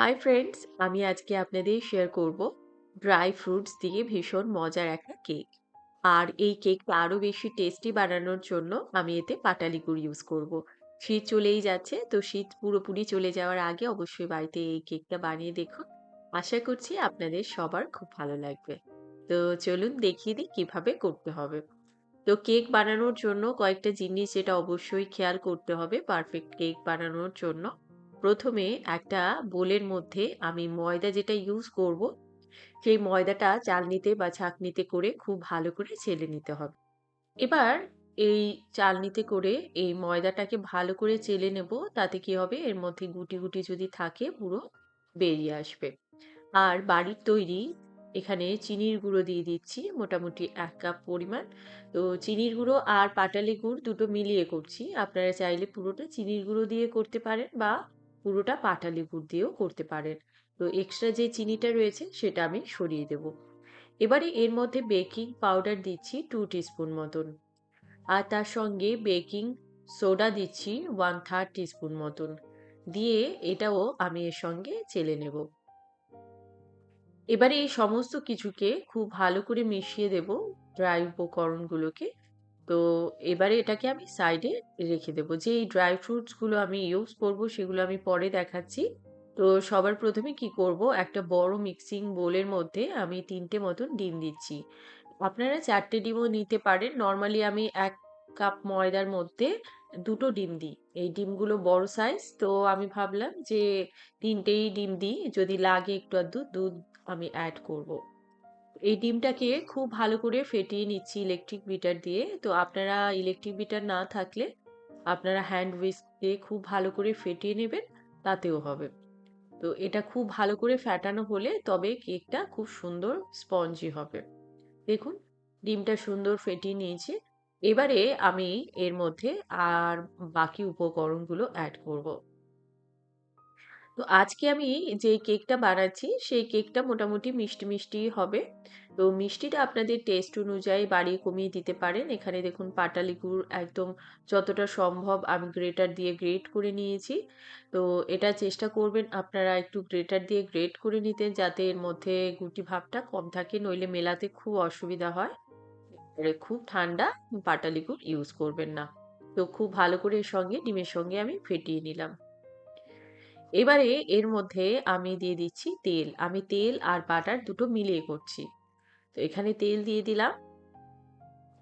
Hi friends আমি আজকে আপনাদের শেয়ার করব ড্রাই ফ্রুটস দিয়ে ভীষণ মজার একটা কেক আর এই কেকটা আরও বেশি টেস্টি বানানোর জন্য আমি এতে পাটালি গুড় ইউজ করব। শীত চলেই যাচ্ছে, তো শীত পুরোপুরি চলে যাওয়ার আগে অবশ্যই বাড়িতে এই কেকটা বানিয়ে দেখুন। আশা করছি আপনাদের সবার খুব ভালো লাগবে। তো চলুন দেখিয়ে দিই কীভাবে করতে হবে। তো কেক বানানোর জন্য কয়েকটা জিনিস যেটা অবশ্যই খেয়াল করতে হবে পারফেক্ট কেক বানানোর জন্য। প্রথমে একটা বোলের মধ্যে আমি ময়দা যেটা ইউজ করব, সেই ময়দাটা চালনিতে বা ছাঁকনিতে করে খুব ভালো করে ছেলে নিতে হবে। এবার এই চালনিতে করে এই ময়দাটাকে ভালো করে চেলে নেব, তাতে কি হবে? এর মধ্যে গুটি গুটি যদি থাকে, পুরো বেরিয়ে আসবে। আর বাড়ির তৈরি এখানে চিনির গুঁড়ো দিয়ে দিচ্ছি, মোটামুটি এক কাপ পরিমাণ। তো চিনির গুঁড়ো আর পাটালি গুড় দুটো মিলিয়ে করছি। আপনারা চাইলে পুরোটা চিনির গুঁড়ো দিয়ে করতে পারেন বা পুরোটা পাটালি গুড় দিয়েও করতে পারেন। তো এক্সট্রা যে চিনিটা রয়েছে, সেটা আমি সরিয়ে দেব। এবারে এর মধ্যে বেকিং পাউডার দিচ্ছি টু টিস্পুন মতন। আর তার সঙ্গে বেকিং সোডা দিচ্ছি ওয়ান থার্ড টিস্পুন মতন। দিয়ে এটাও আমি এর সঙ্গে চেলে নেব। এবারে এই সমস্ত কিছুকে খুব ভালো করে মিশিয়ে দেব ড্রাই উপকরণগুলোকে। তো এবারে এটাকে আমি সাইডে রেখে দেবো। যে এই ড্রাই ফ্রুটসগুলো আমি ইউজ করব, সেগুলো আমি পরে দেখাচ্ছি। তো সবার প্রথমে কি করব, একটা বড় মিক্সিং বোলের মধ্যে আমি তিনটে মতন ডিম দিচ্ছি। আপনারা চারটে ডিমও নিতে পারেন। নর্মালি আমি এক কাপ ময়দার মধ্যে দুটো ডিম দিই। এই ডিমগুলো বড় সাইজ তো আমি ভাবলাম যে তিনটেই ডিম দিই। যদি লাগে একটু আধটু দুধ আমি অ্যাড করব। এই ডিমটাকে খুব ভালো করে ফেটিয়ে নিচ্ছি ইলেকট্রিক বিটার দিয়ে। তো আপনারা ইলেকট্রিক বিটার না থাকলে আপনারা হ্যান্ড উইস্ক দিয়ে খুব ভালো করে ফেটিয়ে নেবেন, তাতেও হবে। তো এটা খুব ভালো করে ফ্যাটানো হলে তবে কেকটা খুব সুন্দর স্পঞ্জি হবে। দেখুন, ডিমটা সুন্দর ফেটিয়ে নিয়েছি। এবারে আমি এর মধ্যে আর বাকি উপকরণগুলো অ্যাড করব। তো আজকে আমি যে কেকটা বানাচ্ছি, সেই কেকটা মোটামুটি মিষ্টি মিষ্টি হবে। তো মিষ্টিটা আপনাদের টেস্ট অনুযায়ী বাড়িয়ে কমিয়ে দিতে পারেন। এখানে দেখুন পাটালি গুড় একদম যতটা সম্ভব আমি গ্রেটার দিয়ে গ্রেট করে নিয়েছি। তো এটা চেষ্টা করবেন আপনারা একটু গ্রেটার দিয়ে গ্রেট করে নিতে যাতে এর মধ্যে গুটি ভাবটা কম থাকে, নইলে মেলাতে খুব অসুবিধা হয়। খুব ঠান্ডা পাটালি গুড় ইউজ করবেন না। তো খুব ভালো করে এর সঙ্গে, ডিমের সঙ্গে আমি ফেটিয়ে নিলাম। এবারে এর মধ্যে আমি দিয়ে দিচ্ছি তেল। আমি তেল আর বাটার দুটো মিলিয়ে করছি। তো এখানে তেল দিয়ে দিলাম।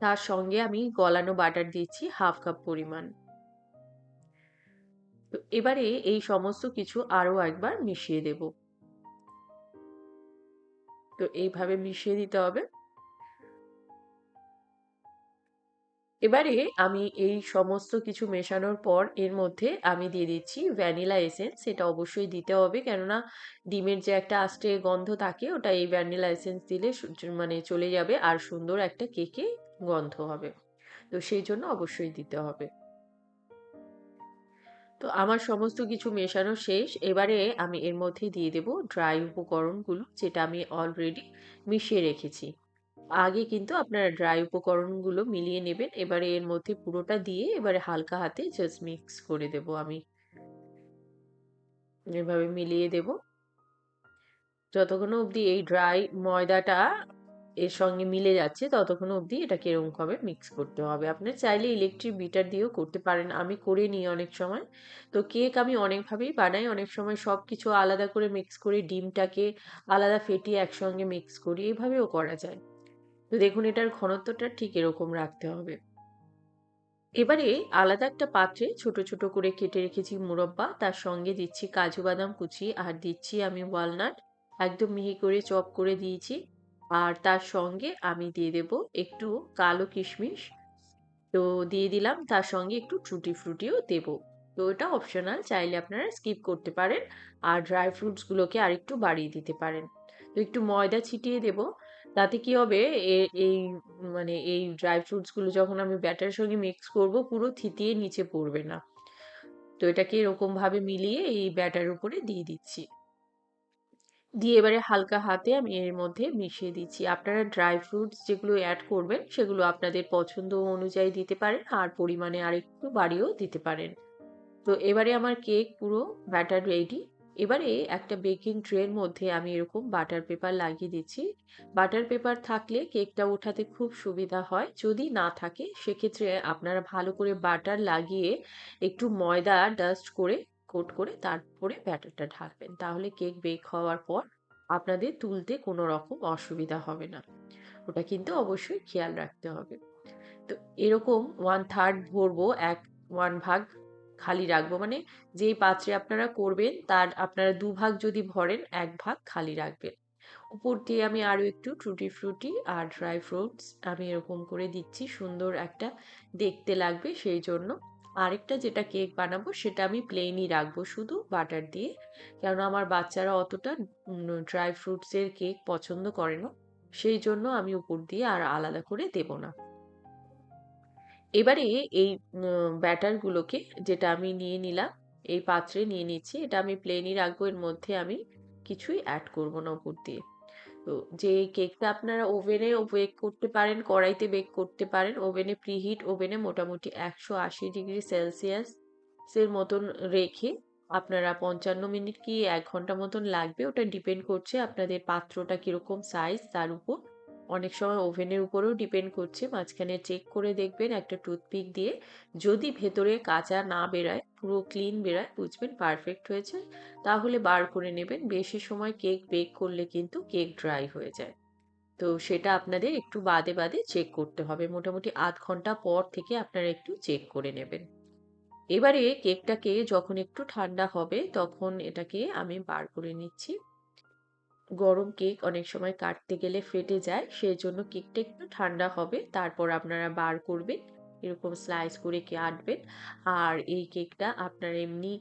তার সঙ্গে আমি গলানো বাটার দিচ্ছি হাফ কাপ পরিমাণ। তো এবারে এই সমস্ত কিছু আরও একবার মিশিয়ে দেব। তো এইভাবে মিশিয়ে দিতে হবে। এবারে আমি এই সমস্ত কিছু মেশানোর পর এর মধ্যে আমি দিয়ে দিচ্ছি ভ্যানিলা এসেন্স সেটা অবশ্যই দিতে হবে। কেননা ডিমের যে একটা আস্টে গন্ধ থাকে, ওটা এই ভ্যানিলা এসেন্স দিলে মানে চলে যাবে আর সুন্দর একটা কেকে গন্ধ হবে। তো সেই জন্য অবশ্যই দিতে হবে। তো আমার সমস্ত কিছু মেশানো শেষ। এবারে আমি এর মধ্যে দিয়ে দেব ড্রাই উপকরণগুলো, যেটা আমি অলরেডি মিশিয়ে রেখেছি। আগে কিন্তু আপনারা ড্রাই উপকরণগুলো মিলিয়ে নেবেন। এবারে এর মধ্যে পুরোটা দিয়ে এবারে হালকা হাতে জাস্ট মিক্স করে দেব আমি। এভাবে মিলিয়ে দেব। যতক্ষণ অবধি এই ড্রাই ময়দাটা এর সঙ্গে মিলে যাচ্ছে, ততক্ষণ অবধি এটাকে এরকমভাবে মিক্স করতে হবে। আপনি চাইলে ইলেকট্রিক বিটার দিয়েও করতে পারেন, আমি করে নিই অনেক সময়। তো কেক আমি অনেকভাবেই বানাই, অনেক সময় সব কিছু আলাদা করে মিক্স করি ডিমটাকে আলাদা ফেটিয়ে একসঙ্গে মিক্স করি, এভাবেও করা যায়। তো দেখুন, এটার ঘনত্বটা ঠিক এরকম রাখতে হবে। এবারে আলাদা একটা পাত্রে ছোট ছোট করে কেটে রেখেছি মুরব্বা। তার সঙ্গে দিচ্ছি কাজু বাদাম কুচি আর দিচ্ছি আমি ওয়ালনাট। একদম মিহি করে চপ করে দিয়েছি। আর তার সঙ্গে আমি দিয়ে দেব একটু কালো কিশমিশ। তো দিয়ে দিলাম, তার সঙ্গে একটু ট্রুটি ফ্রুটিও দেব। তো এটা অপশনাল চাইলে আপনারা স্কিপ করতে পারেন। আর ড্রাই ফ্রুটসগুলোকে আরেকটু বাড়িয়ে দিতে পারেন। তো একটু ময়দা ছিটিয়ে দেব। তাতে কি হবে? এই মানে এই ড্রাই ফ্রুটসগুলো যখন আমি ব্যাটারের সঙ্গে মিক্স করব, পুরো থিতিয়ে নিচে পড়বে না। তো এটাকে এরকমভাবে মিলিয়ে এই ব্যাটার উপরে দিয়ে দিচ্ছি। দিয়ে এবারে হালকা হাতে আমি এর মধ্যে মিশিয়ে দিচ্ছি। আপনারা ড্রাই ফ্রুটস যেগুলো অ্যাড করবেন, সেগুলো আপনাদের পছন্দ অনুযায়ী দিতে পারেন, আর পরিমাণে আরেকটু বাড়িয়েও দিতে পারেন। তো এবারে আমার কেক পুরো ব্যাটার রেডি এবারে একটা বেকিং ট্রের মধ্যে আমি এরকম বাটার পেপার লাগিয়ে দিচ্ছি। বাটার পেপার থাকলে কেকটা ওঠাতে খুব সুবিধা হয়। যদি না থাকে, সেক্ষেত্রে আপনারা ভালো করে বাটার লাগিয়ে একটু ময়দা ডাস্ট করে, কোট করে তারপরে ব্যাটারটা ঢাকবেন তাহলে কেক বেক হওয়ার পর আপনাদের তুলতে কোনো রকম অসুবিধা হবে না। ওটা কিন্তু অবশ্যই খেয়াল রাখতে হবে। তো এরকম ওয়ান থার্ড ভরবো, এক ওয়ান ভাগ খালি রাখব। মানে যেই পাত্রে আপনারা করবেন, তার আপনারা দুভাগ যদি ভরেন, এক ভাগ খালি রাখবেন। উপর দিয়ে আমি আরও একটু ট্রুটি ফ্রুটি আর ড্রাই ফ্রুটস আমি এরকম করে দিচ্ছি, সুন্দর একটা দেখতে লাগবে সেই জন্য। আরেকটা যেটা কেক বানাবো, সেটা আমি প্লেনই রাখব শুধু বাটার দিয়ে। কেননা আমার বাচ্চারা অতটা ড্রাই ফ্রুটসের কেক পছন্দ করে না। সেই জন্য আমি উপর দিয়ে আর আলাদা করে দেব না। এবারে এই ব্যাটারগুলোকে যেটা আমি নিয়ে নিলাম, এই পাত্রে নিয়ে নিচ্ছি, এটা আমি প্লেনই রাখব, এর মধ্যে আমি কিছুই অ্যাড করব না উপর দিয়ে। তো যে কেকটা আপনারা ওভেনে বেক করতে পারেন, কড়াইতে বেক করতে পারেন ওভেনে প্রিহিট ওভেনে মোটামুটি একশো আশি ডিগ্রি সেলসিয়াস এর মতন রেখে আপনারা পঞ্চান্ন মিনিট কি এক ঘণ্টা মতন লাগবে, ওটা ডিপেন্ড করছে আপনাদের পাত্রটা কীরকম সাইজ তার উপর অনেক সময় ওভেনের উপরেও ডিপেন্ড করছে, মাঝখানে চেক করে দেখবেন একটা টুথপিক দিয়ে যদি ভেতরে কাঁচা না বেরায়, পুরো ক্লিন বেরায়, বুঝবেন পারফেক্ট হয়েছে, তাহলে বার করে নেবেন। বেশি সময় কেক বেক করলে কিন্তু কেক ড্রাই হয়ে যায়। তো সেটা আপনাদের একটু বাদে বাদে চেক করতে হবে। মোটামুটি আধ ঘণ্টা পর থেকে আপনারা একটু চেক করে নেবেন। এবারে কেকটাকে যখন একটু ঠান্ডা হবে, তখন এটাকে আমি বার করে নিচ্ছি। গরম কেক অনেক সময় কাটতে গেলে ফেটে যায় সেই জন্য কেকটা একটু ঠান্ডা হবে। তারপর আপনারা বার করবেন, এরকম স্লাইস করে কাটবেন আর এই কেকটা আপনার এমনি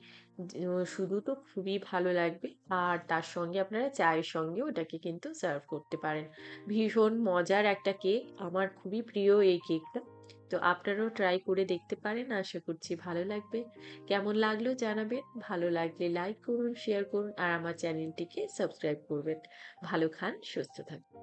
শুধু তো খুবই ভালো লাগবে। আর তার সঙ্গে আপনারা চায়ের সঙ্গে ওটাকে কিন্তু সার্ভ করতে পারেন। ভীষণ মজার একটা কেক। আমার খুবই প্রিয় এই কেকটা। তো আপনারাও ট্রাই করে দেখতে পারেন। আশা করছি ভালো লাগবে। কেমন লাগল জানাবেন। ভালো লাগলে লাইক করুন শেয়ার করুন আর আমার চ্যানেলটিকে সাবস্ক্রাইব করবেন। ভালো খান, সুস্থ থাকুন।